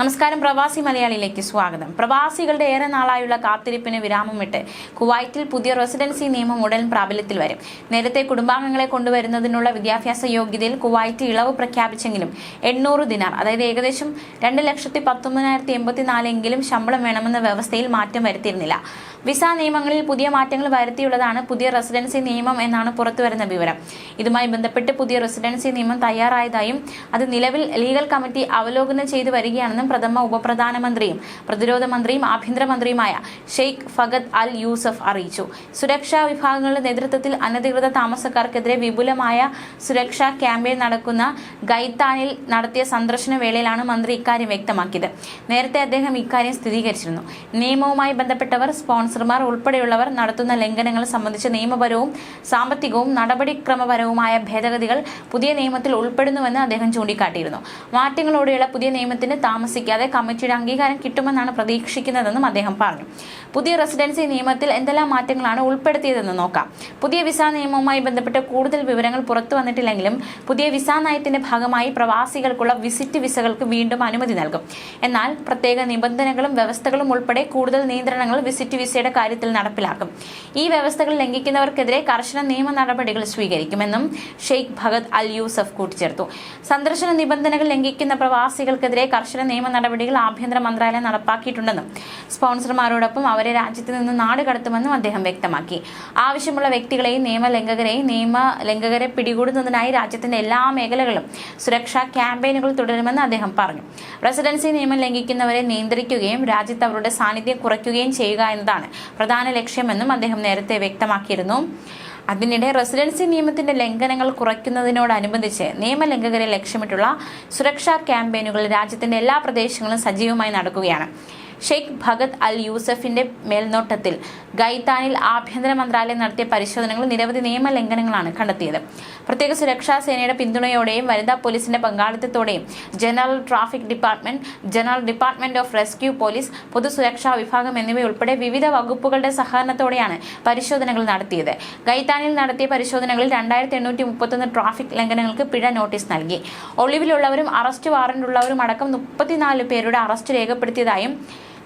നമസ്കാരം പ്രവാസി മലയാളിയിലേക്ക് സ്വാഗതം. പ്രവാസികളുടെ ഏറെ നാളായുള്ള കാത്തിരിപ്പിന് വിരാമമിട്ട് കുവൈറ്റിൽ പുതിയ റെസിഡൻസി നിയമം ഉടൻ പ്രാബല്യത്തിൽ വരും. നേരത്തെ കുടുംബാംഗങ്ങളെ കൊണ്ടുവരുന്നതിനുള്ള വിദ്യാഭ്യാസ യോഗ്യതയിൽ കുവൈറ്റ് ഇളവ് പ്രഖ്യാപിച്ചെങ്കിലും എണ്ണൂറ് ദിനാർ അതായത് ഏകദേശം രണ്ട് ലക്ഷത്തി പത്തൊമ്പതിനായിരത്തി എൺപത്തിനാലെങ്കിലും ശമ്പളം വേണമെന്ന വ്യവസ്ഥയിൽ മാറ്റം വരുത്തിയിരുന്നില്ല. വിസ നിയമങ്ങളിൽ പുതിയ മാറ്റങ്ങൾ വരുത്തിയുള്ളതാണ് പുതിയ റെസിഡൻസി നിയമം എന്നാണ് പുറത്തുവരുന്ന വിവരം. ഇതുമായി ബന്ധപ്പെട്ട് പുതിയ റെസിഡൻസി നിയമം തയ്യാറായതായും അത് നിലവിൽ ലീഗൽ കമ്മിറ്റി അവലോകനം ചെയ്തു വരികയാണെന്നും പ്രഥമ ഉപപ്രധാനമന്ത്രിയും പ്രതിരോധ മന്ത്രിയും ആഭ്യന്തരമന്ത്രിയുമായ ഷെയ്ഖ് ഫഗദ് അൽ യൂസഫ് അറിയിച്ചു. സുരക്ഷാ വിഭാഗങ്ങളുടെ നേതൃത്വത്തിൽ അനധികൃത താമസക്കാർക്കെതിരെ വിപുലമായ സുരക്ഷാ ക്യാമ്പയിൻ നടക്കുന്ന ഗൈത്താനിൽ നടത്തിയ സന്ദർശന വേളയിലാണ് മന്ത്രി ഇക്കാര്യം വ്യക്തമാക്കിയത്. നേരത്തെ അദ്ദേഹം ഇക്കാര്യം സ്ഥിരീകരിച്ചിരുന്നു. നിയമവുമായി ബന്ധപ്പെട്ടവർ സ്പോൺസർമാർ ഉൾപ്പെടെയുള്ളവർ നടത്തുന്ന ലംഘനങ്ങൾ സംബന്ധിച്ച് നിയമപരവും സാമ്പത്തികവും നടപടിക്രമപരവുമായ ഭേദഗതികൾ പുതിയ നിയമത്തിൽ ഉൾപ്പെടുന്നുവെന്ന് അദ്ദേഹം ചൂണ്ടിക്കാട്ടിയിരുന്നു. മാറ്റങ്ങളോടെയുള്ള പുതിയ നിയമത്തിന് താമസിക്കാതെ കമ്മിറ്റിയുടെ അംഗീകാരം കിട്ടുമെന്നാണ് പ്രതീക്ഷിക്കുന്നതെന്നും അദ്ദേഹം പറഞ്ഞു. പുതിയ റെസിഡൻസി നിയമത്തിൽ എന്തെല്ലാം മാറ്റങ്ങളാണ് ഉൾപ്പെടുത്തിയതെന്ന് നോക്കാം. പുതിയ വിസ നിയമവുമായി ബന്ധപ്പെട്ട് കൂടുതൽ വിവരങ്ങൾ പുറത്തു വന്നിട്ടില്ലെങ്കിലും പുതിയ വിസ നയത്തിന്റെ ഭാഗമായി പ്രവാസികൾക്കുള്ള വിസിറ്റ് വിസകൾക്ക് വീണ്ടും അനുമതി നൽകും. എന്നാൽ പ്രത്യേക നിബന്ധനകളും വ്യവസ്ഥകളും ഉൾപ്പെടെ കൂടുതൽ നിയന്ത്രണങ്ങൾ വിസിറ്റ് വിസയുടെ കാര്യത്തിൽ നടപ്പിലാക്കും. ഈ വ്യവസ്ഥകൾ ലംഘിക്കുന്നവർക്കെതിരെ കർശന നിയമ നടപടികൾ സ്വീകരിക്കുമെന്നും ഷെയ്ഖ് ഭഗത് അൽ യൂസഫ് കൂട്ടിച്ചേർത്തു. സന്ദർശന നിബന്ധനകൾ ലംഘിക്കുന്ന പ്രവാസികൾക്കെതിരെ കർശന നിയമ നടപടികൾ ആഭ്യന്തര മന്ത്രാലയം നടപ്പാക്കിയിട്ടുണ്ടെന്നും സ്പോൺസർമാരോടൊപ്പം അവരെ രാജ്യത്ത് നിന്ന് നാട് കടത്തുമെന്നും അദ്ദേഹം വ്യക്തമാക്കി. ആവശ്യമുള്ള വ്യക്തികളെയും നിയമലംഘകരെയും നിയമ ലംഘകരെ പിടികൂടുന്നതിനായി രാജ്യത്തിന്റെ എല്ലാ മേഖലകളും സുരക്ഷാ ക്യാമ്പയിനുകൾ തുടരുമെന്ന് അദ്ദേഹം പറഞ്ഞു. റെസിഡൻസി നിയമം ലംഘിക്കുന്നവരെ നിയന്ത്രിക്കുകയും രാജ്യത്ത് അവരുടെ സാന്നിധ്യം കുറയ്ക്കുകയും ചെയ്യുക എന്നതാണ് പ്രധാന ലക്ഷ്യമെന്നും അദ്ദേഹം നേരത്തെ വ്യക്തമാക്കിയിരുന്നു. അതിനിടെ റെസിഡൻസി നിയമത്തിന്റെ ലംഘനങ്ങൾ കുറയ്ക്കുന്നതിനോടനുബന്ധിച്ച് നിയമലംഘകരെ ലക്ഷ്യമിട്ടുള്ള സുരക്ഷാ ക്യാമ്പയിനുകൾ രാജ്യത്തിന്റെ എല്ലാ പ്രദേശങ്ങളും സജീവമായി നടക്കുകയാണ്. ഷെയ്ഖ് ഭഗത് അൽ യൂസഫിന്റെ മേൽനോട്ടത്തിൽ ഗൈതാനിൽ ആഭ്യന്തര മന്ത്രാലയം നടത്തിയ പരിശോധനകൾ നിരവധി നിയമ ലംഘനങ്ങളാണ് കണ്ടെത്തിയത്. പ്രത്യേക സുരക്ഷാ സേനയുടെ പിന്തുണയോടെയും വനിതാ പോലീസിന്റെ പങ്കാളിത്തത്തോടെയും general traffic department general department of rescue police പൊതുസുരക്ഷാ വിഭാഗം എന്നിവയുൾപ്പെടെ വിവിധ വകുപ്പുകളുടെ സഹകരണത്തോടെയാണ് പരിശോധനകൾ നടത്തിയത്. ഗൈതാനിൽ നടത്തിയ പരിശോധനകളിൽ രണ്ടായിരത്തി എണ്ണൂറ്റി മുപ്പത്തൊന്ന് ട്രാഫിക് ലംഘനങ്ങൾക്ക് പിഴ നോട്ടീസ് നൽകി. ഒളിവിലുള്ളവരും അറസ്റ്റ് വാറന്റുള്ളവരും അടക്കം മുപ്പത്തിനാല് പേരുടെ അറസ്റ്റ് രേഖപ്പെടുത്തിയതായും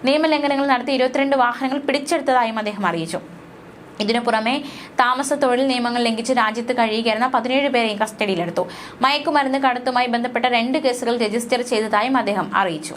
നിയമലംഘനങ്ങൾ നടത്തി ഇരുപത്തിരണ്ട് വാഹനങ്ങൾ പിടിച്ചെടുത്തതായും അദ്ദേഹം അറിയിച്ചു. ഇതിനു പുറമെ താമസ തൊഴിൽ നിയമങ്ങൾ ലംഘിച്ച് രാജ്യത്ത് കഴിയുകയായിരുന്ന പതിനേഴ് പേരെയും കസ്റ്റഡിയിലെടുത്തു. മയക്കുമരുന്ന് കടത്തുമായി ബന്ധപ്പെട്ട രണ്ട് കേസുകൾ രജിസ്റ്റർ ചെയ്തതായും അദ്ദേഹം അറിയിച്ചു.